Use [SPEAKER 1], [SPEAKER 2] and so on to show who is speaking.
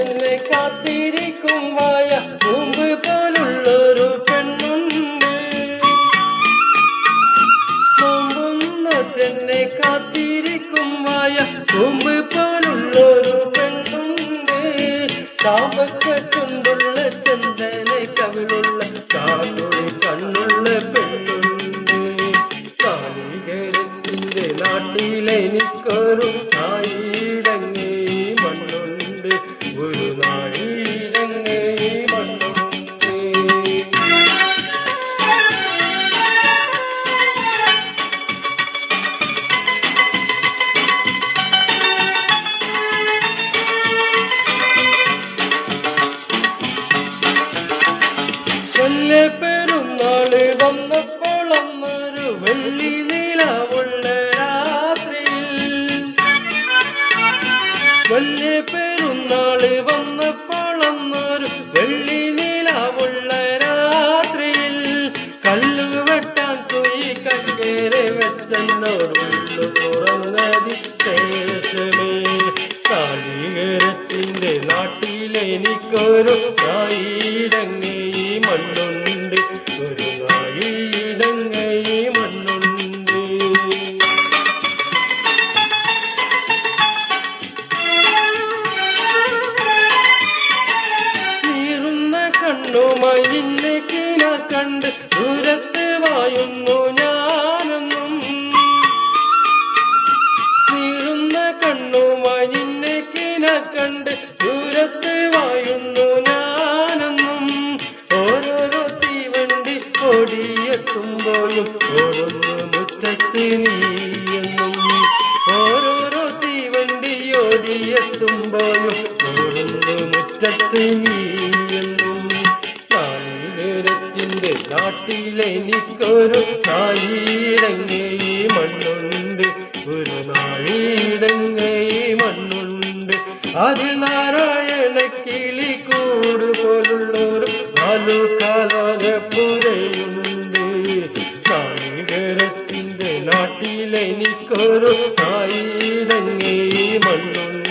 [SPEAKER 1] എന്നെ കാത്തിരിക്കും വായ മുമ്പ് പോലുള്ളൊരു പെണ്ണുണ്ട്. മുമ്പൊന്ന് തന്നെ കാത്തിരിക്കും വായ മുമ്പ് പോലുള്ളൊരു പെണ്ണുണ്ട്. താമക്ക ചുണ്ടുള്ള ചന്ദന കവിളുള്ള കാതുളി കണ്ണുള്ള പെണ്ണുണ്ട്. കാലികരത്തിന്റെ നാട്ടിലെനിക്കൊരു തായി വെള്ളി നിലവുള്ള രാത്രിയിൽ വലിയ പെരുന്നാൾ വന്നപ്പോൾ അന്നൊരു വെള്ളി നിലവുള്ള രാത്രിയിൽ കല്ല് വെട്ടാൻ കുഴി കങ്കേരെ വെച്ചെന്നോടുള്ളു തുറന്നതി ശേഷമേ കാളികരത്തിന്റെ നാട്ടിലെനിക്കൊരു നായിടങ്ങി മണ്ണുണ്ട് കണ്ണുമായി നിന്നെ കീന കണ്ട് ദൂരത്ത് വായുന്നു ഞാനെന്നും. നീറുന്ന കണ്ണുമായി നിന്നെ കീന കണ്ട് ദൂരത്ത് വായുന്നു ഞാനെന്നും. ഓരോരോ തീവണ്ടി ഓടിയെത്തുമ്പോഴും ഓടുന്നു മുറ്റത്ത് നീയെന്നും ഓരോരോ തീവണ്ടി ഓടിയെത്തുമ്പോഴും ഓടുന്നു മുറ്റത്ത് നീയെന്നും നാട്ടിലെനിക്കൊരു നായിടങ്ങേ മണ്ണുണ്ട്. ഒരു നായിടങ്ങേ മണ്ണുണ്ട്. അത് നാരായണ കിളി കൂട് പോലുള്ളൊരു നാലു കാലോരപ്പുരയുണ്ട് നാളികേരത്തിന്റെ നാട്ടിലെനിക്കൊരു നായിടങ്ങേ മണ്ണുണ്ട്.